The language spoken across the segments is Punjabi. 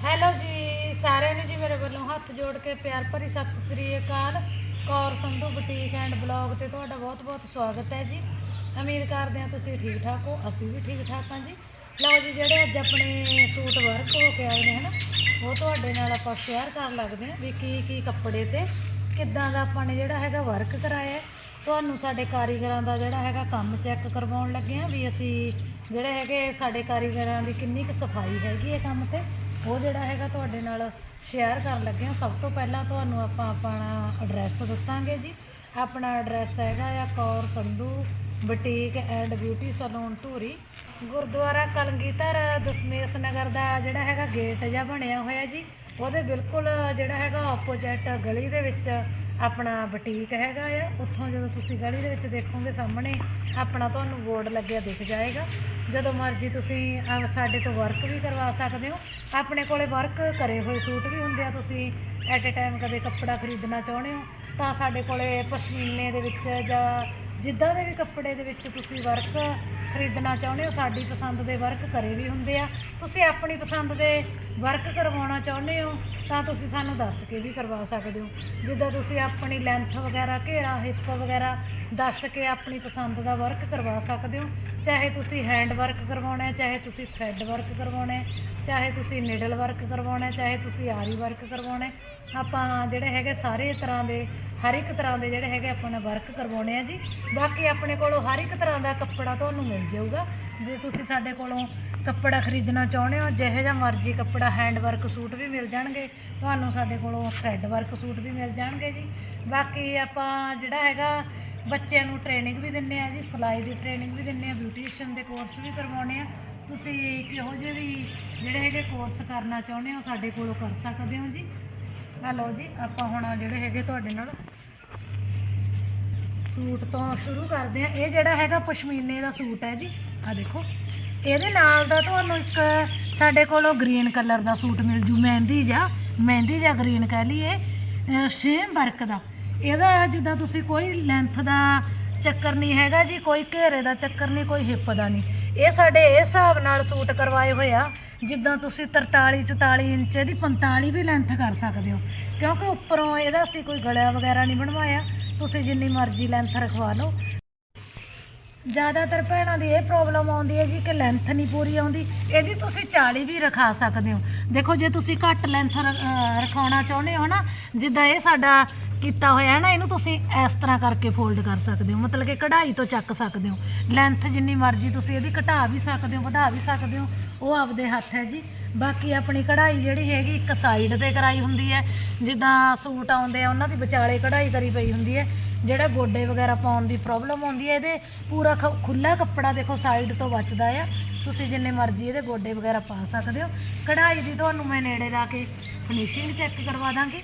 ਹੈਲੋ ਜੀ, ਸਾਰਿਆਂ ਨੂੰ ਜੀ ਮੇਰੇ ਵੱਲੋਂ ਹੱਥ ਜੋੜ ਕੇ ਪਿਆਰ ਭਰੀ ਸਤਿ ਸ੍ਰੀ ਅਕਾਲ। Kaur Sandhu boutique and blog ਤੇ ਤੁਹਾਡਾ ਬਹੁਤ-ਬਹੁਤ ਸਵਾਗਤ ਹੈ ਜੀ। ਉਮੀਦ ਕਰਦੇ ਹਾਂ ਤੁਸੀਂ ਠੀਕ ਠਾਕ ਹੋ, ਅਸੀਂ ਵੀ ਠੀਕ ਠਾਕ ਹਾਂ ਜੀ। ਲਓ ਜੀ, ਜਿਹੜੇ ਅੱਜ ਆਪਣੇ ਸੂਟ ਵਰਕ ਹੋ ਕੇ ਆਏ ਨੇ ਹਨਾ, ਉਹ ਤੁਹਾਡੇ ਨਾਲ ਆਪਾਂ ਸ਼ੇਅਰ ਕਰਨ ਲੱਗਦੇ ਹਾਂ ਵੀ ਕੀ ਕੀ ਕੱਪੜੇ ਤੇ ਕਿੱਦਾਂ ਦਾ ਆਪਾਂ ਨੇ ਜਿਹੜਾ ਹੈਗਾ ਵਰਕ ਕਰਾਇਆ ਤੁਹਾਨੂੰ ਸਾਡੇ ਕਾਰੀਗਰਾਂ ਦਾ ਜਿਹੜਾ ਹੈਗਾ ਕੰਮ ਚੈੱਕ ਕਰਵਾਉਣ ਲੱਗੇ ਹਾਂ ਵੀ ਅਸੀਂ ਜਿਹੜੇ ਹੈਗੇ ਸਾਡੇ ਕਾਰੀਗਰਾਂ ਦੀ ਕਿੰਨੀ ਕੁ ਸਫ਼ਾਈ ਹੈਗੀ ਹੈ ਕੰਮ ਤੇ। ਉਹ ਜਿਹੜਾ ਹੈਗਾ ਤੁਹਾਡੇ ਨਾਲ ਸ਼ੇਅਰ ਕਰਨ ਲੱਗੇ ਹਾਂ। ਸਭ ਤੋਂ ਪਹਿਲਾਂ ਤੁਹਾਨੂੰ ਆਪਾਂ ਆਪਣਾ ਐਡਰੈਸ ਦੱਸਾਂਗੇ ਜੀ। ਆਪਣਾ ਐਡਰੈਸ ਹੈਗਾ ਆ Kaur Sandhu boutique and beauty salon Dhuri, Gurdwara Kalgidhar, Dasmesh Nagar ਦਾ ਜਿਹੜਾ ਹੈਗਾ ਗੇਟ ਜਿਹਾ ਬਣਿਆ ਹੋਇਆ ਜੀ। ਉਹਦੇ ਬਿਲਕੁਲ ਜਿਹੜਾ ਹੈਗਾ ਆਪੋਜੀਟ ਗਲੀ ਦੇ ਵਿੱਚ ਆਪਣਾ ਬੁਟੀਕ ਹੈਗਾ ਆ। ਉੱਥੋਂ ਜਦੋਂ ਤੁਸੀਂ ਗਲੀ ਦੇ ਵਿੱਚ ਦੇਖੋਗੇ ਸਾਹਮਣੇ, ਆਪਣਾ ਤੁਹਾਨੂੰ ਬੋਰਡ ਲੱਗਿਆ ਦਿਖ ਜਾਏਗਾ। ਜਦੋਂ ਮਰਜ਼ੀ ਤੁਸੀਂ ਆਹ ਸਾਡੇ ਤੋਂ ਵਰਕ ਵੀ ਕਰਵਾ ਸਕਦੇ ਹੋ। ਆਪਣੇ ਕੋਲੇ ਵਰਕ ਕਰੇ ਹੋਏ ਸੂਟ ਵੀ ਹੁੰਦੇ ਆ ਤੁਸੀਂ ਐਟ ਅ ਟਾਈਮ ਕਦੇ ਕੱਪੜਾ ਖਰੀਦਣਾ ਚਾਹੁੰਦੇ ਹੋ, ਤਾਂ ਸਾਡੇ ਕੋਲੇ ਪਸ਼ਮੀਨੇ ਦੇ ਵਿੱਚ ਜਾਂ ਜਿੱਦਾਂ ਦੇ ਵੀ ਕੱਪੜੇ ਦੇ ਵਿੱਚ ਤੁਸੀਂ ਵਰਕ ਖਰੀਦਣਾ ਚਾਹੁੰਦੇ ਹੋ, ਸਾਡੀ ਪਸੰਦ ਦੇ ਵਰਕ ਕਰੇ ਵੀ ਹੁੰਦੇ ਆ। ਤੁਸੀਂ ਆਪਣੀ ਪਸੰਦ ਦੇ ਵਰਕ ਕਰਵਾਉਣਾ ਚਾਹੁੰਦੇ ਹੋ, ਤਾਂ ਤੁਸੀਂ ਸਾਨੂੰ ਦੱਸ ਕੇ ਵੀ ਕਰਵਾ ਸਕਦੇ ਹੋ। ਜਿੱਦਾਂ ਤੁਸੀਂ ਆਪਣੀ ਲੈਂਥ ਵਗੈਰਾ, ਘੇਰਾ ਹਿੱਪ ਵਗੈਰਾ ਦੱਸ ਕੇ ਆਪਣੀ ਪਸੰਦ ਦਾ ਵਰਕ ਕਰਵਾ ਸਕਦੇ ਹੋ। ਚਾਹੇ ਤੁਸੀਂ ਹੈਂਡ ਵਰਕ ਕਰਵਾਉਣਾ ਹੈ, ਚਾਹੇ ਤੁਸੀਂ ਥ੍ਰੈਡ ਵਰਕ ਕਰਵਾਉਣਾ ਹੈ, ਚਾਹੇ ਤੁਸੀਂ ਨਿਡਲ ਵਰਕ ਕਰਵਾਉਣਾ ਹੈ, ਚਾਹੇ ਤੁਸੀਂ ਆਰੀ ਵਰਕ ਕਰਵਾਉਣਾ ਹੈ। ਆਪਾਂ ਜਿਹੜੇ ਹੈਗੇ ਸਾਰੇ ਤਰ੍ਹਾਂ ਦੇ, ਹਰ ਇੱਕ ਤਰ੍ਹਾਂ ਦੇ ਜਿਹੜੇ ਹੈਗੇ ਆਪਾਂ ਨੇ ਵਰਕ ਕਰਵਾਉਣੇ ਆ ਜੀ। ਬਾਕੀ ਆਪਣੇ ਕੋਲੋਂ ਹਰ ਇੱਕ ਤਰ੍ਹਾਂ ਦਾ ਕੱਪੜਾ ਤੁਹਾਨੂੰ ਮਿਲ ਜਾਊਗਾ। ਜੇ ਤੁਸੀਂ ਸਾਡੇ ਕੋਲੋਂ ਕੱਪੜਾ ਖਰੀਦਣਾ ਚਾਹੁੰਦੇ ਹੋ, ਜਿਹੋ ਜਿਹਾ ਮਰਜ਼ੀ ਕੱਪੜਾ ਹੈਂਡ ਵਰਕ ਸੂਟ ਵੀ ਮਿਲ ਜਾਣਗੇ। ਤੁਹਾਨੂੰ ਸਾਡੇ ਕੋਲੋਂ ਥਰੈਡ ਵਰਕ ਸੂਟ ਵੀ ਮਿਲ ਜਾਣਗੇ ਜੀ। ਬਾਕੀ ਆਪਾਂ ਜਿਹੜਾ ਹੈਗਾ, ਬੱਚਿਆਂ ਨੂੰ ਟ੍ਰੇਨਿੰਗ ਵੀ ਦਿੰਨੇ ਆ ਜੀ, ਸਿਲਾਈ ਦੀ ਟ੍ਰੇਨਿੰਗ ਵੀ ਦਿੰਨੇ ਆ ਬਿਊਟੀਸ਼ੀਅਨ ਦੇ ਕੋਰਸ ਵੀ ਕਰਵਾਉਣੇ ਆ ਤੁਸੀਂ ਕਿਹੋ ਜਿਹੇ ਵੀ ਜਿਹੜੇ ਹੈਗੇ ਕੋਰਸ ਕਰਨਾ ਚਾਹੁੰਦੇ ਹੋ, ਸਾਡੇ ਕੋਲੋਂ ਕਰ ਸਕਦੇ ਹੋ ਜੀ। ਆ ਲਓ ਜੀ, ਆਪਾਂ ਹੁਣ ਜਿਹੜੇ ਹੈਗੇ ਤੁਹਾਡੇ ਨਾਲ ਸੂਟ ਤੋਂ ਸ਼ੁਰੂ ਕਰਦੇ ਆ। ਇਹ ਜਿਹੜਾ ਹੈਗਾ ਪਸ਼ਮੀਨੇ ਦਾ ਸੂਟ ਹੈ ਜੀ। ਆ ਦੇਖੋ। ਇਹਦੇ ਨਾਲ ਦਾ ਤੁਹਾਨੂੰ ਇੱਕ ਸਾਡੇ ਕੋਲੋਂ ਗ੍ਰੀਨ ਕਲਰ ਦਾ ਸੂਟ ਮਿਲ ਜੂ। ਮਹਿੰਦੀ ਜਾਂ ਮਹਿੰਦੀ ਜਾਂ ਗ੍ਰੀਨ ਕਹਿ ਲਈਏ। ਸੇਮ ਵਰਕ ਦਾ। ਇਹਦਾ ਜਿੱਦਾਂ ਤੁਸੀਂ ਕੋਈ ਲੈਂਥ ਦਾ ਚੱਕਰ ਨਹੀਂ ਹੈਗਾ ਜੀ। ਕੋਈ ਘੇਰੇ ਦਾ ਚੱਕਰ ਨਹੀਂ, ਕੋਈ ਹਿੱਪ ਦਾ ਨਹੀਂ। ਇਹ ਸਾਡੇ ਇਸ ਹਿਸਾਬ ਨਾਲ ਸੂਟ ਕਰਵਾਏ ਹੋਏ ਆ। ਜਿੱਦਾਂ ਤੁਸੀਂ 43 44 ਇੰਚ ਦੀ 45 ਵੀ ਲੈਂਥ ਕਰ ਸਕਦੇ ਹੋ। ਕਿਉਂਕਿ ਉੱਪਰੋਂ ਇਹਦਾ ਅਸੀਂ ਕੋਈ ਗਲਿਆ ਵਗੈਰਾ ਨਹੀਂ ਬਣਵਾਇਆ। ਤੁਸੀਂ ਜਿੰਨੀ ਮਰਜ਼ੀ ਲੈਂਥ ਰਖਵਾ ਲਓ। ਜ਼ਿਆਦਾਤਰ ਭੈਣਾਂ ਦੀ ਇਹ ਪ੍ਰੋਬਲਮ ਆਉਂਦੀ ਹੈ ਜੀ ਕਿ ਲੈਂਥ ਨਹੀਂ ਪੂਰੀ ਆਉਂਦੀ। ਇਹਦੀ ਤੁਸੀਂ 40 ਵੀ ਰਖਾ ਸਕਦੇ ਹੋ। ਦੇਖੋ, ਜੇ ਤੁਸੀਂ ਘੱਟ ਲੈਂਥ ਰਖਾਉਣਾ ਚਾਹੁੰਦੇ ਹੋ ਨਾ, ਜਿੱਦਾਂ ਇਹ ਸਾਡਾ ਕੀਤਾ ਹੋਇਆ ਹੈ ਨਾ, ਇਹਨੂੰ ਤੁਸੀਂ ਇਸ ਤਰ੍ਹਾਂ ਕਰਕੇ ਫੋਲਡ ਕਰ ਸਕਦੇ ਹੋ। ਮਤਲਬ ਕਿ ਕਢਾਈ ਤੋਂ ਚੱਕ ਸਕਦੇ ਹੋ। ਲੈਂਥ ਜਿੰਨੀ ਮਰਜ਼ੀ ਤੁਸੀਂ ਇਹਦੀ ਘਟਾ ਵੀ ਸਕਦੇ ਹੋ, ਵਧਾ ਵੀ ਸਕਦੇ ਹੋ। ਉਹ ਆਪਦੇ ਹੱਥ ਹੈ ਜੀ। ਬਾਕੀ ਆਪਣੀ ਕਢਾਈ ਜਿਹੜੀ ਹੈਗੀ, ਇੱਕ ਸਾਈਡ ਤੇ ਕਰਾਈ ਹੁੰਦੀ ਹੈ। ਜਿੱਦਾਂ ਸੂਟ ਆਉਂਦੇ ਆ, ਉਹਨਾਂ ਦੀ ਵਿਚਾਲੇ ਕਢਾਈ ਕਰੀ ਪਈ ਹੁੰਦੀ ਹੈ। ਜਿਹੜਾ ਗੋਡੇ ਵਗੈਰਾ ਪਾਉਣ ਦੀ ਪ੍ਰੋਬਲਮ ਆਉਂਦੀ ਹੈ, ਇਹਦੇ ਪੂਰਾ ਖੁੱਲਾ ਕੱਪੜਾ ਦੇਖੋ ਸਾਈਡ ਤੋਂ ਬਚਦਾ ਆ। ਤੁਸੀਂ ਜਿੰਨੇ ਮਰਜ਼ੀ ਇਹਦੇ ਗੋਡੇ ਵਗੈਰਾ ਪਾ ਸਕਦੇ ਹੋ। ਕਢਾਈ ਦੀ ਤੁਹਾਨੂੰ ਮੈਂ ਨੇੜੇ ਲਾ ਕੇ ਫਿਨਿਸ਼ਿੰਗ ਚੈੱਕ ਕਰਵਾ ਦਾਂਗੀ।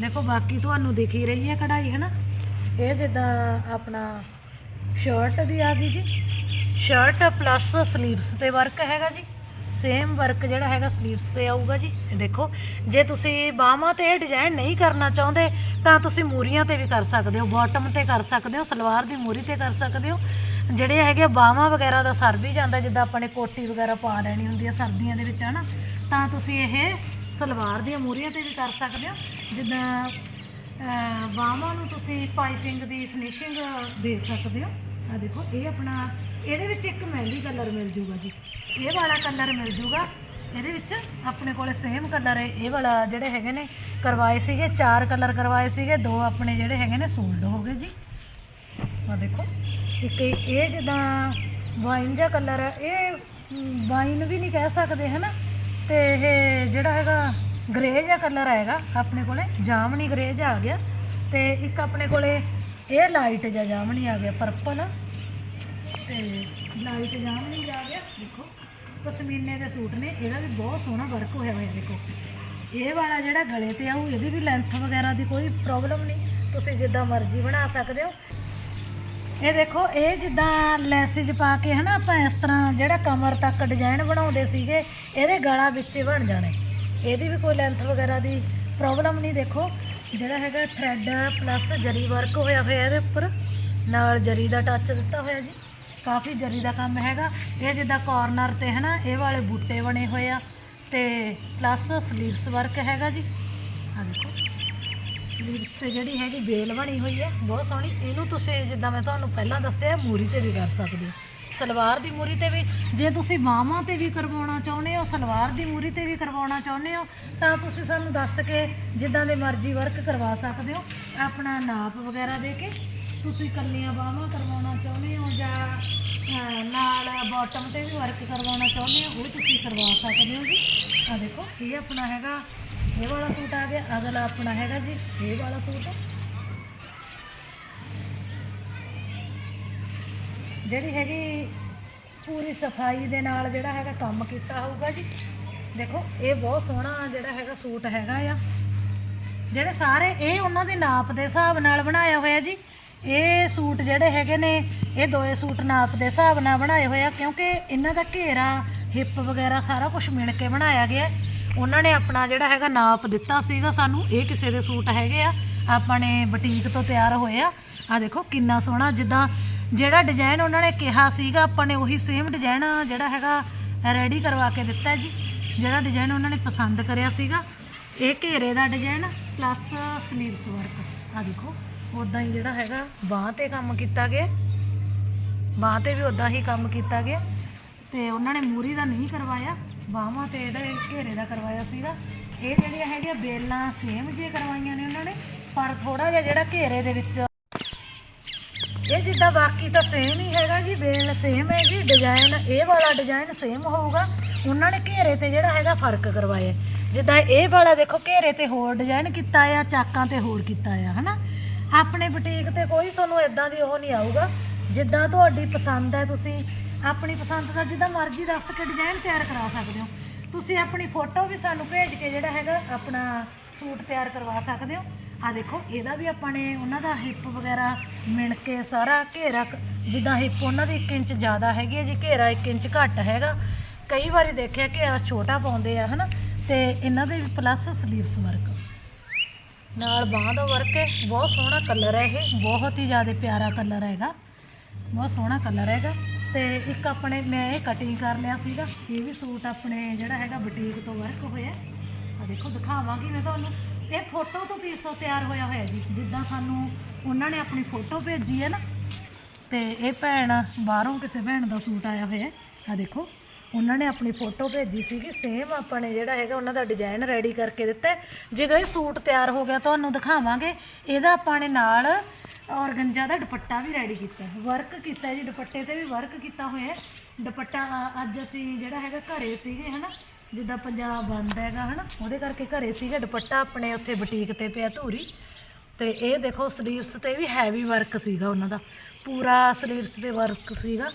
ਦੇਖੋ, ਬਾਕੀ ਤੁਹਾਨੂੰ ਦਿਖ ਹੀ ਰਹੀ ਹੈ ਕਢਾਈ ਹੈ ਨਾ ਇਹ ਜਿੱਦਾਂ ਆਪਣਾ ਸ਼ਰਟ ਦੀ ਆ ਗਈ ਜੀ। ਸ਼ਰਟ ਪਲੱਸ ਸਲੀਵਸ ਤੇ ਵਰਕ ਹੈਗਾ ਜੀ। ਸੇਮ ਵਰਕ ਜਿਹੜਾ ਹੈਗਾ ਸਲੀਵਸ ਤੇ ਆਊਗਾ ਜੀ। ਇਹ ਦੇਖੋ, ਜੇ ਤੁਸੀਂ ਬਾਹਾਂ ਤੇ ਇਹ ਡਿਜ਼ਾਈਨ ਨਹੀਂ ਕਰਨਾ ਚਾਹੁੰਦੇ, ਤਾਂ ਤੁਸੀਂ ਮੂਰੀਆਂ ਤੇ ਵੀ ਕਰ ਸਕਦੇ ਹੋ ਬਾਟਮ ਤੇ ਕਰ ਸਕਦੇ ਹੋ, ਸਲਵਾਰ ਦੀ ਮੂਰੀ ਤੇ ਕਰ ਸਕਦੇ ਹੋ। ਜਿਹੜੇ ਹੈਗੇ ਬਾਹਾਂ ਵਗੈਰਾ ਦਾ ਸਰ ਵੀ ਜਾਂਦਾ, ਜਿੱਦਾਂ ਆਪਾਂ ਨੇ ਕੋਟੀ ਵਗੈਰਾ ਪਾ ਲੈਣੀ ਹੁੰਦੀ ਹੈ ਸਰਦੀਆਂ ਦੇ ਵਿੱਚ, ਹਨਾ? ਤਾਂ ਤੁਸੀਂ ਇਹ ਸਲਵਾਰ ਦੀਆਂ ਮੂਰੀਆਂ ਤੇ ਵੀ ਕਰ ਸਕਦੇ ਹੋ। ਜਿੱਦਾਂ ਅਹ, ਬਾਹਾਂ ਨੂੰ ਤੁਸੀਂ ਪਾਈਪਿੰਗ ਦੀ ਫਿਨਿਸ਼ਿੰਗ ਦੇ ਸਕਦੇ ਹੋ। ਆ ਦੇਖੋ ਇਹ ਆਪਣਾ ਇਹਦੇ ਵਿੱਚ ਇੱਕ ਮਹਿੰਦੀ ਕਲਰ ਮਿਲ ਜੂਗਾ ਜੀ। ਇਹ ਵਾਲਾ ਕਲਰ ਮਿਲ ਜੂਗਾ। ਇਹਦੇ ਵਿੱਚ ਆਪਣੇ ਕੋਲੇ ਸੇਮ ਕਲਰ ਹੈ। ਇਹ ਵਾਲਾ ਜਿਹੜੇ ਹੈਗੇ ਨੇ ਕਰਵਾਏ ਸੀਗੇ ਚਾਰ ਕਲਰ ਕਰਵਾਏ ਸੀਗੇ। ਦੋ ਆਪਣੇ ਜਿਹੜੇ ਹੈਗੇ ਨੇ ਸੋਲਡ ਹੋ ਗਏ ਜੀ। ਆ ਦੇਖੋ ਇੱਕ ਇਹ ਜਿੱਦਾਂ ਵਾਈਨ ਜਿਹਾ ਕਲਰ ਇਹ ਵਾਈਨ ਵੀ ਨਹੀਂ ਕਹਿ ਸਕਦੇ ਹਨਾ? ਤੇ ਇਹ ਜਿਹੜਾ ਹੈਗਾ ਗ੍ਰੇ ਜਿਹਾ ਕਲਰ ਆਏਗਾ ਆਪਣੇ ਕੋਲੇ ਜਾਮਣੀ ਗ੍ਰੇ ਜਿਹਾ ਆ ਗਿਆ ਤੇ ਇੱਕ ਆਪਣੇ ਕੋਲੇ ਇਹ ਲਾਈਟ ਜਿਹਾ ਜਾਮਣੀ ਆ ਗਿਆ ਪਰਪਲ ਤੇ ਲਾਈਟ ਜਾਮਣੀ ਜਿਹਾ ਆ ਗਿਆ, ਦੇਖੋ, ਪਸ਼ਮੀਨੇ ਦੇ ਸੂਟ ਨੇ, ਇਹਦਾ ਵੀ ਬਹੁਤ ਸੋਹਣਾ ਵਰਕ ਹੋਇਆ ਹੋਇਆ, ਦੇਖੋ। ਇਹ ਵਾਲਾ ਜਿਹੜਾ ਗਲੇ ਤੇ ਆਊ ਇਹਦੀ ਵੀ ਲੈਂਥ ਵਗੈਰਾ ਦੀ ਕੋਈ ਪ੍ਰੋਬਲਮ ਨਹੀਂ, ਤੁਸੀਂ ਜਿੱਦਾਂ ਮਰਜ਼ੀ ਬਣਾ ਸਕਦੇ ਹੋ। ਇਹ ਦੇਖੋ, ਇਹ ਜਿੱਦਾਂ ਲੈਸਿਜ ਪਾ ਕੇ ਹਨਾ ਆਪਾਂ ਇਸ ਤਰ੍ਹਾਂ ਜਿਹੜਾ ਕਮਰ ਤੱਕ ਡਿਜ਼ਾਈਨ ਬਣਾਉਂਦੇ ਸੀਗੇ, ਇਹਦੇ ਗਲਾ ਵਿੱਚ ਹੀ ਬਣ ਜਾਣੇ। ਇਹਦੀ ਵੀ ਕੋਈ ਲੈਂਥ ਵਗੈਰਾ ਦੀ ਪ੍ਰੋਬਲਮ ਨਹੀਂ ਦੇਖੋ। ਜਿਹੜਾ ਹੈਗਾ ਥ੍ਰੈਡ ਪਲੱਸ ਜਰੀ ਵਰਕ ਹੋਇਆ ਹੋਇਆ ਇਹਦੇ ਉੱਪਰ, ਨਾਲ ਜਰੀ ਦਾ ਟੱਚ ਦਿੱਤਾ ਹੋਇਆ ਜੀ। ਕਾਫੀ ਜਰੀ ਦਾ ਕੰਮ ਹੈਗਾ। ਇਹ ਜਿੱਦਾਂ ਕਾਰਨਰ ਤੇ ਹਨਾ, ਇਹ ਵਾਲੇ ਬੂਟੇ ਬਣੇ ਹੋਏ ਆ। ਤੇ ਪਲੱਸ ਸਲੀਵਸ ਵਰਕ ਹੈਗਾ ਜੀ। ਆ ਦੇਖੋ। ਸਲੀਵਸ ਤੇ ਜਿਹੜੀ ਹੈਗੀ ਬੇਲ ਬਣੀ ਹੋਈ ਹੈ, ਬਹੁਤ ਸੋਹਣੀ। ਇਹਨੂੰ ਤੁਸੀਂ ਜਿੱਦਾਂ ਮੈਂ ਤੁਹਾਨੂੰ ਪਹਿਲਾਂ ਦੱਸਿਆ, ਮੂਰੀ ਤੇ ਵੀ ਕਰ ਸਕਦੇ ਹੋ। ਸਲਵਾਰ ਦੀ ਮੂਰੀ ਤੇ ਵੀ, ਜੇ ਤੁਸੀਂ ਬਾਹਾਂ ਤੇ ਵੀ ਕਰਵਾਉਣਾ ਚਾਹੁੰਦੇ ਹੋ, ਸਲਵਾਰ ਦੀ ਮੂਰੀ ਤੇ ਵੀ ਕਰਵਾਉਣਾ ਚਾਹੁੰਦੇ ਹੋ, ਤਾਂ ਤੁਸੀਂ ਸਾਨੂੰ ਦੱਸ ਕੇ ਜਿੱਦਾਂ ਦੇ ਮਰਜ਼ੀ ਵਰਕ ਕਰਵਾ ਸਕਦੇ ਹੋ। ਆਪਣਾ ਨਾਪ ਵਗੈਰਾ ਦੇ ਕੇ ਤੁਸੀਂ ਕੱਲੀਆਂ ਬਾਹਾਂ ਕਰਵਾਉਣਾ ਚਾਹੁੰਦੇ ਹੋ ਜਾਂ ਨਾਲ ਬਾਟਮ ਤੇ ਵੀ ਵਰਕ ਕਰਵਾਉਣਾ ਚਾਹੁੰਦੇ ਹੋ, ਉਹ ਤੁਸੀਂ ਕਰਵਾ ਸਕਦੇ ਹੋ ਜੀ। ਆ ਦੇਖੋ, ਇਹ ਆਪਣਾ ਹੈਗਾ ਇਹ ਵਾਲਾ ਸੂਟ ਆ ਗਿਆ, ਅਗਲਾ ਆਪਣਾ ਹੈਗਾ ਜੀ, ਇਹ ਵਾਲਾ ਸੂਟ। ਜਿਹੜੀ ਹੈਗੀ ਪੂਰੀ ਸਫ਼ਾਈ ਦੇ ਨਾਲ ਜਿਹੜਾ ਹੈਗਾ ਕੰਮ ਕੀਤਾ ਹੋਊਗਾ ਜੀ। ਦੇਖੋ, ਇਹ ਬਹੁਤ ਸੋਹਣਾ ਜਿਹੜਾ ਹੈਗਾ ਸੂਟ ਹੈਗਾ ਆ। ਜਿਹੜੇ ਸਾਰੇ ਇਹ ਉਹਨਾਂ ਦੇ ਨਾਪ ਦੇ ਹਿਸਾਬ ਨਾਲ ਬਣਾਇਆ ਹੋਇਆ ਜੀ। ਇਹ ਸੂਟ ਜਿਹੜੇ ਹੈਗੇ ਨੇ, ਇਹ ਦੋਏ ਸੂਟ ਨਾਪ ਦੇ ਹਿਸਾਬ ਨਾਲ ਬਣਾਏ ਹੋਏ ਆ, ਕਿਉਂਕਿ ਇਹਨਾਂ ਦਾ ਘੇਰਾ, ਹਿੱਪ ਵਗੈਰਾ ਸਾਰਾ ਕੁਝ ਮਿਲ ਕੇ ਬਣਾਇਆ ਗਿਆ। ਉਹਨਾਂ ਨੇ ਆਪਣਾ ਜਿਹੜਾ ਹੈਗਾ ਨਾਪ ਦਿੱਤਾ ਸੀਗਾ ਸਾਨੂੰ। ਇਹ ਕਿਸੇ ਦੇ ਸੂਟ ਹੈਗੇ ਆ। ਆਪਾਂ ਨੇ ਬੁਟੀਕ ਤੋਂ ਤਿਆਰ ਹੋਏ ਆ। ਆ ਦੇਖੋ ਕਿੰਨਾ ਸੋਹਣਾ, ਜਿੱਦਾਂ ਜਿਹੜਾ ਡਿਜ਼ਾਈਨ ਉਹਨਾਂ ਨੇ ਕਿਹਾ ਸੀਗਾ, ਆਪਾਂ ਨੇ ਉਹੀ ਸੇਮ ਡਿਜ਼ਾਈਨ ਜਿਹੜਾ ਹੈਗਾ ਰੈਡੀ ਕਰਵਾ ਕੇ ਦਿੱਤਾ ਜੀ। ਜਿਹੜਾ ਡਿਜ਼ਾਈਨ ਉਹਨਾਂ ਨੇ ਪਸੰਦ ਕਰਿਆ ਸੀਗਾ, ਇਹ ਘੇਰੇ ਦਾ ਡਿਜ਼ਾਈਨ ਪਲੱਸ ਸਲੀਵਸ ਵਰਕ ਆ ਦੇਖੋ ਉਦਾਂ ਹੀ ਜਿਹੜਾ ਹੈਗਾ, ਬਾਹ ਤੇ ਕੰਮ ਕੀਤਾ ਗਿਆ। ਬਾਹ ਤੇ ਵੀ ਉਦਾਂ ਹੀ ਕੰਮ ਕੀਤਾ ਗਿਆ। ਤੇ ਉਹਨਾਂ ਨੇ ਮੂਰੀ ਦਾ ਨਹੀਂ ਕਰਵਾਇਆ। ਬਾਹਾਂ ਤੇ ਇਹਦਾ ਘੇਰੇ ਦਾ ਕਰਵਾਇਆ ਸੀਗਾ। ਇਹ ਜਿਹੜੀਆਂ ਹੈਗੀਆਂ ਬੇਲਾਂ ਸੇਮ ਜੇ ਕਰਵਾਈਆਂ ਨੇ ਉਹਨਾਂ ਨੇ, ਪਰ ਥੋੜਾ ਜਿਹਾ ਜਿਹੜਾ ਘੇਰੇ ਦੇ ਵਿੱਚ ਇਹ ਜਿੱਦਾਂ ਬਾਕੀ ਤਾਂ ਸੇਮ ਹੀ ਹੈਗਾ ਜੀ, ਬੇਲ ਸੇਮ ਹੈ ਡਿਜ਼ਾਈਨ ਇਹ ਵਾਲਾ ਡਿਜ਼ਾਈਨ ਸੇਮ ਹੋਊਗਾ। ਉਹਨਾਂ ਨੇ ਘੇਰੇ ਤੇ ਜਿਹੜਾ ਹੈਗਾ ਫ਼ਰਕ ਕਰਵਾਇਆ ਜਿੱਦਾਂ ਇਹ ਵਾਲਾ ਦੇਖੋ, ਘੇਰੇ ਤੇ ਹੋਰ ਡਿਜ਼ਾਈਨ ਕੀਤਾ ਆ, ਚਾਕਾਂ ਤੇ ਹੋਰ ਕੀਤਾ ਆ, ਹਨਾ? ਆਪਣੇ ਬੁਟੀਕ ਤੇ ਕੋਈ ਤੁਹਾਨੂੰ ਇਦਾਂ ਦੀ ਉਹ ਨਹੀਂ ਆਊਗਾ। ਜਿੱਦਾਂ ਤੁਹਾਡੀ ਪਸੰਦ ਹੈ, ਤੁਸੀਂ ਆਪਣੀ ਪਸੰਦ ਦਾ ਜਿੱਦਾਂ ਮਰਜ਼ੀ ਦੱਸ ਕੇ ਡਿਜ਼ਾਈਨ ਤਿਆਰ ਕਰਾ ਸਕਦੇ ਹੋ। ਤੁਸੀਂ ਆਪਣੀ ਫੋਟੋ ਵੀ ਸਾਨੂੰ ਭੇਜ ਕੇ ਜਿਹੜਾ ਹੈਗਾ ਆਪਣਾ ਸੂਟ ਤਿਆਰ ਕਰਵਾ ਸਕਦੇ ਹੋ। ਆ ਦੇਖੋ, ਇਹਦਾ ਵੀ ਆਪਾਂ ਨੇ ਉਹਨਾਂ ਦਾ ਹਿੱਪ ਵਗੈਰਾ ਮਿਣ ਕੇ ਸਾਰਾ ਘੇਰਾ ਕ- ਜਿੱਦਾਂ ਹਿੱਪ ਉਹਨਾਂ ਦੀ 1 ਇੰਚ ਜ਼ਿਆਦਾ ਹੈਗੀ ਹੈ ਜੀ, ਘੇਰਾ 1 ਇੰਚ ਘੱਟ ਹੈਗਾ। ਕਈ ਵਾਰੀ ਦੇਖਿਆ ਘੇਰਾ ਛੋਟਾ ਪਾਉਂਦੇ ਆ, ਹਨਾ? ਤੇ ਇਹਨਾਂ ਦੇ ਪਲੱਸ ਸਲੀਵਸ ਵਰਕ ਨਾਲ ਬਾਂਹ ਦਾ ਵਰਕ ਹੈ, ਬਹੁਤ ਸੋਹਣਾ ਕਲਰ ਹੈ ਇਹ, ਬਹੁਤ ਹੀ ਜ਼ਿਆਦਾ ਪਿਆਰਾ ਕਲਰ ਹੈਗਾ। ਬਹੁਤ ਸੋਹਣਾ ਕਲਰ ਹੈਗਾ। ਤੇ ਇੱਕ ਆਪਣੇ, ਮੈਂ ਇਹ ਕਟਿੰਗ ਕਰ ਲਿਆ ਸੀਗਾ। ਇਹ ਵੀ ਸੂਟ ਆਪਣੇ ਜਿਹੜਾ ਹੈਗਾ ਬੁਟੀਕ ਤੋਂ ਵਰਕ ਹੋਇਆ। ਆ ਦੇਖੋ, ਦਿਖਾਵਾਂਗੀ ਮੈਂ ਤੁਹਾਨੂੰ। ਇਹ ਫੋਟੋ ਤੋਂ ਪੀਸੋ ਤਿਆਰ ਹੋਇਆ ਹੋਇਆ ਜੀ। ਜਿੱਦਾਂ ਸਾਨੂੰ ਉਹਨਾਂ ਨੇ ਆਪਣੀ ਫੋਟੋ ਭੇਜੀ ਹੈ ਨਾ। ਤੇ ਇਹ ਭੈਣ ਬਾਹਰੋਂ ਕਿਸੇ ਭੈਣ ਦਾ ਸੂਟ ਆਇਆ ਹੋਇਆ ਆ ਦੇਖੋ। ਉਹਨਾਂ ਨੇ ਆਪਣੀ ਫੋਟੋ ਭੇਜੀ ਸੀਗੀ ਸੇਮ ਆਪਾਂ ਨੇ ਜਿਹੜਾ ਹੈਗਾ ਉਹਨਾਂ ਦਾ ਡਿਜ਼ਾਈਨ ਰੈਡੀ ਕਰਕੇ ਦਿੱਤਾ ਜਦੋਂ ਇਹ ਸੂਟ ਤਿਆਰ ਹੋ ਗਿਆ, ਤੁਹਾਨੂੰ ਦਿਖਾਵਾਂਗੇ। ਇਹਦਾ ਆਪਾਂ ਨੇ ਨਾਲ ਔਰਗੰਜਾ ਦਾ ਦੁਪੱਟਾ ਵੀ ਰੈਡੀ ਕੀਤਾ ਵਰਕ ਕੀਤਾ ਜੀ, ਦੁਪੱਟੇ ਤੇ ਵੀ ਵਰਕ ਕੀਤਾ ਹੋਇਆ ਦੁਪੱਟਾ ਅੱਜ ਅਸੀਂ ਜਿਹੜਾ ਹੈਗਾ ਘਰੇ ਸੀਗੇ, ਹਨਾ? ਜਿੱਦਾਂ ਪੰਜਾਬ ਬੰਦ ਹੈਗਾ, ਹਨਾ? ਉਹਦੇ ਕਰਕੇ ਘਰੇ ਸੀਗੇ। ਦੁਪੱਟਾ ਆਪਣੇ ਉੱਥੇ ਬੁਟੀਕ ਤੇ ਪਿਆ ਧੂਰੀ। ਤੇ ਇਹ ਦੇਖੋ ਸਲੀਵਸ ਤੇ ਵੀ ਹੈਵੀ ਵਰਕ ਸੀਗਾ ਉਹਨਾਂ ਦਾ। ਪੂਰਾ ਸਲੀਵਸ ਤੇ ਵਰਕ ਸੀਗਾ।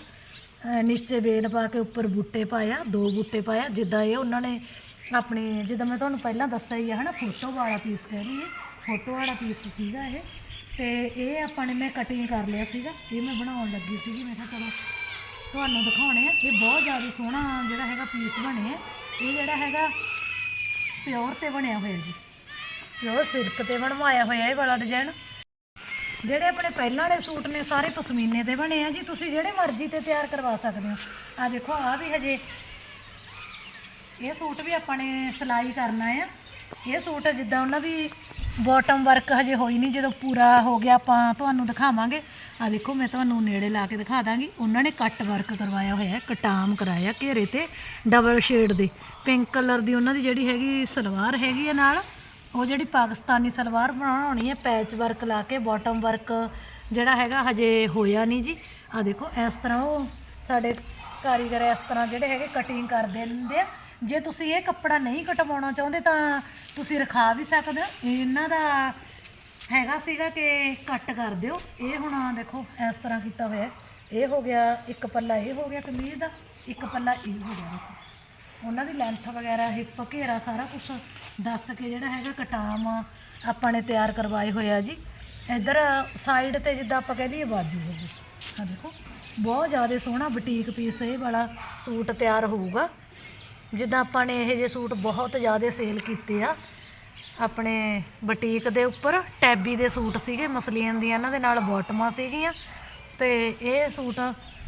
ਨੀਚੇ ਬੇਲ ਪਾ ਕੇ ਉੱਪਰ ਬੂਟੇ ਪਾਇਆ, ਦੋ ਬੂਟੇ ਪਾਇਆ, ਜਿੱਦਾਂ ਇਹ ਉਹਨਾਂ ਨੇ ਆਪਣੀ, ਜਿੱਦਾਂ ਮੈਂ ਤੁਹਾਨੂੰ ਪਹਿਲਾਂ ਦੱਸਿਆ ਹੀ ਆ, ਹਨਾ ਫੋਟੋ ਵਾਲਾ ਪੀਸ ਕਹਿ ਹੈ ਫੋਟੋ ਵਾਲਾ ਪੀਸ ਸੀਗਾ ਇਹ। ਤੇ ਇਹ ਆਪਾਂ ਨੇ ਮੈਂ ਕਟਿੰਗ ਕਰ ਲਿਆ ਸੀਗਾ, ਇਹ ਮੈਂ ਬਣਾਉਣ ਲੱਗੀ ਸੀਗੀ, ਮੈਂ ਕਿਹਾ ਚਲੋ ਤੁਹਾਨੂੰ ਦਿਖਾਉਣੇ ਆ। ਇਹ ਬਹੁਤ ਜ਼ਿਆਦਾ ਸੋਹਣਾ ਜਿਹੜਾ ਹੈਗਾ ਪੀਸ ਬਣੇ ਆ। ਇਹ ਜਿਹੜਾ ਹੈਗਾ ਪਿਓਰ ਤੇ ਬਣਿਆ ਹੋਇਆ ਜੀ। ਪਿਓਰ ਸਿਲਕ ਤੇ ਬਣਵਾਇਆ ਹੋਇਆ ਇਹ ਵਾਲਾ ਡਿਜ਼ਾਈਨ ਜਿਹੜੇ ਆਪਣੇ ਪਹਿਲਾਂ ਵਾਲੇ ਸੂਟ ਨੇ, ਸਾਰੇ ਪਸ਼ਮੀਨੇ ਦੇ ਬਣੇ ਆ ਜੀ। ਤੁਸੀਂ ਜਿਹੜੇ ਮਰਜ਼ੀ ਤੇ ਤਿਆਰ ਕਰਵਾ ਸਕਦੇ ਹੋ। ਆ ਦੇਖੋ ਆ ਵੀ ਹਜੇ ਇਹ ਸੂਟ ਵੀ ਆਪਾਂ ਨੇ ਸਿਲਾਈ ਕਰਨਾ ਆ। ਇਹ ਸੂਟ ਜਿੱਦਾਂ ਉਹਨਾਂ ਦੀ ਬਾਟਮ ਵਰਕ ਹਜੇ ਹੋਈ ਨਹੀਂ, ਜਦੋਂ ਪੂਰਾ ਹੋ ਗਿਆ ਆਪਾਂ ਤੁਹਾਨੂੰ ਦਿਖਾਵਾਂਗੇ। ਆ ਦੇਖੋ, ਮੈਂ ਤੁਹਾਨੂੰ ਨੇੜੇ ਲਾ ਕੇ ਦਿਖਾ ਦਾਂਗੀ। ਉਹਨਾਂ ਨੇ ਕੱਟ ਵਰਕ ਕਰਵਾਇਆ ਹੋਇਆ ਹੈ, ਕਟਾਮ ਕਰਾਇਆ ਘੇਰੇ ਤੇ ਡਬਲ ਸ਼ੇਡ ਦੇ। ਪਿੰਕ ਕਲਰ ਦੀ ਉਹਨਾਂ ਦੀ ਜਿਹੜੀ ਹੈਗੀ ਸਲਵਾਰ ਹੈਗੀ ਹੈ ਨਾਲ। ਉਹ ਜਿਹੜੀ ਪਾਕਿਸਤਾਨੀ ਸਲਵਾਰ ਬਣਾਉਣੀ ਹੈ ਪੈਚ ਵਰਕ ਲਾ ਕੇ ਬਾਟਮ ਵਰਕ ਜਿਹੜਾ ਹੈਗਾ ਹਜੇ ਹੋਇਆ ਨਹੀਂ ਜੀ। ਆ ਦੇਖੋ, ਇਸ ਤਰ੍ਹਾਂ ਉਹ ਸਾਡੇ ਕਾਰੀਗਰ ਇਸ ਤਰ੍ਹਾਂ ਜਿਹੜੇ ਹੈਗੇ ਕਟਿੰਗ ਕਰ ਦਿੰਦੇ ਆ। ਜੇ ਤੁਸੀਂ ਇਹ ਕੱਪੜਾ ਨਹੀਂ ਕਟਵਾਉਣਾ ਚਾਹੁੰਦੇ ਤਾਂ ਤੁਸੀਂ ਰਖਾ ਵੀ ਸਕਦੇ ਹੋ। ਇਹਨਾਂ ਦਾ ਹੈਗਾ ਸੀਗਾ ਕਿ ਕੱਟ ਕਰ ਦਿਓ। ਇਹ ਹੁਣ ਦੇਖੋ, ਇਸ ਤਰ੍ਹਾਂ ਕੀਤਾ ਹੋਇਆ। ਇਹ ਹੋ ਗਿਆ ਇੱਕ ਪੱਲਾ, ਇਹ ਹੋ ਗਿਆ ਕਮੀਜ਼ ਦਾ, ਇੱਕ ਪੱਲਾ, ਇਹ ਹੋ ਗਿਆ। ਦੇਖੋ ਉਹਨਾਂ ਦੀ ਲੈਂਥ ਵਗੈਰਾ ਹਿੱਪ ਘੇਰਾ, ਸਾਰਾ ਕੁਝ ਦੱਸ ਕੇ ਜਿਹੜਾ ਹੈਗਾ ਕਟਾਮ ਆਪਾਂ ਨੇ ਤਿਆਰ ਕਰਵਾਏ ਹੋਏ ਆ ਜੀ। ਇੱਧਰ ਸਾਈਡ ਤੇ ਜਿੱਦਾਂ ਆਪਾਂ ਕਹਿ ਲਈਏ ਬਾਜੂ ਹੋ ਗਈ। ਆ ਦੇਖੋ, ਬਹੁਤ ਜ਼ਿਆਦਾ ਸੋਹਣਾ ਬੁਟੀਕ ਪੀਸ ਇਹ ਵਾਲਾ ਸੂਟ ਤਿਆਰ ਹੋਊਗਾ। ਜਿੱਦਾਂ ਆਪਾਂ ਨੇ ਇਹ ਜੇ ਸੂਟ ਬਹੁਤ ਜ਼ਿਆਦਾ ਸੇਲ ਕੀਤੇ ਆ, ਆਪਣੇ ਬੁਟੀਕ ਦੇ ਉੱਪਰ, ਟੈਬੀ ਦੇ ਸੂਟ ਸੀਗੇ ਮਸਲੀਨ ਦੀਆਂ, ਇਹਨਾਂ ਦੇ ਨਾਲ ਬਾਟਮਾਂ ਸੀਗੀਆਂ। ਤੇ ਇਹ ਸੂਟ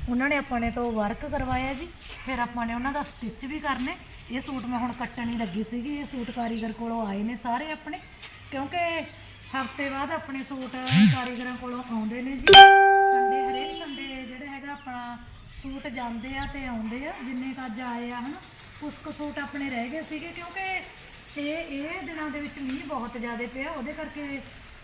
ਉਹਨਾਂ ਨੇ ਆਪਾਂ ਨੇ ਤੋਂ ਵਰਕ ਕਰਵਾਇਆ ਜੀ। ਫਿਰ ਆਪਾਂ ਨੇ ਉਹਨਾਂ ਦਾ ਸਟਿਚ ਵੀ ਕਰਨੇ। ਇਹ ਸੂਟ ਮੈਂ ਹੁਣ ਕੱਟਣ ਹੀ ਲੱਗੀ ਸੀਗੀ। ਇਹ ਸੂਟ ਕਾਰੀਗਰ ਕੋਲੋਂ ਆਏ ਨੇ ਸਾਰੇ ਆਪਣੇ। ਕਿਉਂਕਿ ਹਫ਼ਤੇ ਬਾਅਦ ਆਪਣੇ ਸੂਟ ਕਾਰੀਗਰਾਂ ਕੋਲੋਂ ਆਉਂਦੇ ਨੇ ਜੀ। ਸੰਡੇ ਹਰੇਕ ਸੰਡੇ ਜਿਹੜਾ ਹੈਗਾ ਆਪਣਾ ਸੂਟ ਜਾਂਦੇ ਆ ਤੇ ਆਉਂਦੇ ਆ। ਜਿੰਨੇ ਕੁ ਅੱਜ ਆਏ ਆ, ਹਨਾ। ਕੁਛ ਕੁ ਸੂਟ ਆਪਣੇ ਰਹਿ ਗਏ ਸੀਗੇ। ਕਿਉਂਕਿ ਇਹ ਇਹ ਦਿਨਾਂ ਦੇ ਵਿੱਚ ਮੀਂਹ ਬਹੁਤ ਜ਼ਿਆਦਾ ਪਿਆ। ਉਹਦੇ ਕਰਕੇ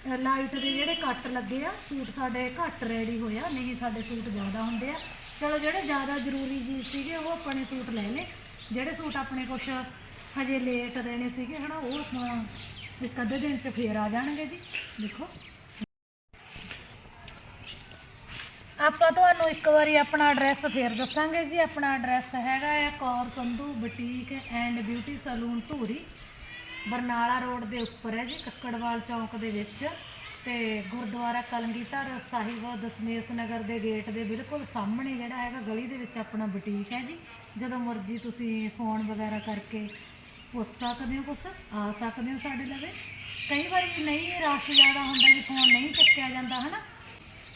ਲਾਈਟ ਦੇ ਜਿਹੜੇ ਕੱਟ ਲੱਗੇ ਆ, ਸੂਟ ਸਾਡੇ ਘੱਟ ਰੈਡੀ ਹੋਇਆ ਨਹੀਂ ਸਾਡੇ ਸੂਟ ਜ਼ਿਆਦਾ ਹੁੰਦੇ ਆ। ਚਲੋ ਜਿਹੜੇ ਜ਼ਿਆਦਾ ਜ਼ਰੂਰੀ ਜੀ ਸੀਗੇ, ਉਹ ਆਪਣੇ ਸੂਟ ਲੈ ਲਏ। ਜਿਹੜੇ ਸੂਟ ਆਪਣੇ ਕੁਛ ਹਜੇ ਲੇਟ ਰਹਿਣੇ ਸੀਗੇ, ਹਨਾ, ਉਹ ਆਪਾਂ ਇੱਕ ਅੱਧੇ ਦਿਨ ਚ ਫੇਰ ਆ ਜਾਣਗੇ ਜੀ। ਦੇਖੋ। ਆਪਾਂ ਤੁਹਾਨੂੰ ਇੱਕ ਵਾਰੀ ਆਪਣਾ ਐਡਰੈਸ ਫੇਰ ਦੱਸਾਂਗੇ ਜੀ। ਆਪਣਾ ਐਡਰੈਸ ਹੈਗਾ ਹੈ Kaur Sandhu boutique and beauty salon Dhuri. Barnala road ਦੇ ਉੱਪਰ ਹੈ ਜੀ, ਕੱਕੜਵਾਲ ਚੌਂਕ ਦੇ ਵਿੱਚ ਤੇ ਗੁਰਦੁਆਰਾ ਕਲਗੀਧਰ ਸਾਹਿਬ ਦਸ਼ਮੇਸ਼ ਨਗਰ ਦੇ ਗੇਟ ਦੇ ਬਿਲਕੁਲ ਸਾਹਮਣੇ ਜਿਹੜਾ ਹੈਗਾ, ਗਲੀ ਦੇ ਵਿੱਚ ਆਪਣਾ ਬੁਟੀਕ ਹੈ ਜੀ। ਜਦੋਂ ਮਰਜ਼ੀ ਤੁਸੀਂ ਫੋਨ ਵਗੈਰਾ ਕਰਕੇ ਪੁੱਛ ਸਕਦੇ ਹੋ ਕੁਛ, ਆ ਸਕਦੇ ਹੋ ਸਾਡੇ ਲਵੇ। ਕਈ ਵਾਰੀ ਨਹੀਂ ਰਸ਼ ਜ਼ਿਆਦਾ ਹੁੰਦਾ ਜੀ ਫੋਨ ਨਹੀਂ ਚੱਕਿਆ ਜਾਂਦਾ, ਹਨਾ?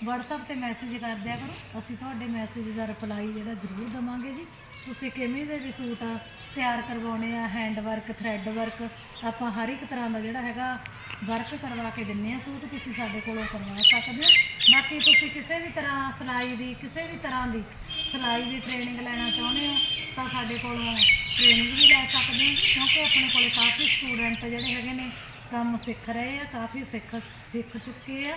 WhatsApp ਤੇ ਮੈਸੇਜ ਕਰ ਦਿਆ ਕਰੋ, ਅਸੀਂ ਤੁਹਾਡੇ ਮੈਸੇਜ ਦਾ ਰਿਪਲਾਈ ਜਿਹੜਾ ਜ਼ਰੂਰ ਦਵਾਂਗੇ ਜੀ। ਤੁਸੀਂ ਕਿਵੇਂ ਦੇ ਵੀ ਸੂਟ ਤਿਆਰ ਕਰਵਾਉਣੇ ਆ ਹੈਂਡ ਵਰਕ ਥ੍ਰੈਡ ਵਰਕ ਆਪਾਂ ਹਰ ਇੱਕ ਤਰ੍ਹਾਂ ਦਾ ਜਿਹੜਾ ਹੈਗਾ ਵਰਕ ਕਰਵਾ ਕੇ ਦਿੰਨੇ ਆ, ਸੂਟ ਤੁਸੀਂ ਸਾਡੇ ਕੋਲੋਂ ਕਰਵਾ ਸਕਦੇ ਹੋ। ਬਾਕੀ ਤੁਸੀਂ ਕਿਸੇ ਵੀ ਤਰ੍ਹਾਂ ਸਿਲਾਈ ਦੀ, ਕਿਸੇ ਵੀ ਤਰ੍ਹਾਂ ਦੀ ਸਿਲਾਈ ਦੀ ਟ੍ਰੇਨਿੰਗ ਲੈਣਾ ਚਾਹੁੰਦੇ ਹੋ, ਤਾਂ ਸਾਡੇ ਕੋਲੋਂ ਟ੍ਰੇਨਿੰਗ ਵੀ ਲੈ ਸਕਦੇ ਹੋ, ਕਿਉਂਕਿ ਆਪਣੇ ਕੋਲੇ ਕਾਫੀ ਸਟੂਡੈਂਟ ਜਿਹੜੇ ਹੈਗੇ ਨੇ, ਕੰਮ ਸਿੱਖ ਰਹੇ ਆ, ਕਾਫੀ ਸਿੱਖ ਸਿੱਖ ਚੁੱਕੇ ਆ।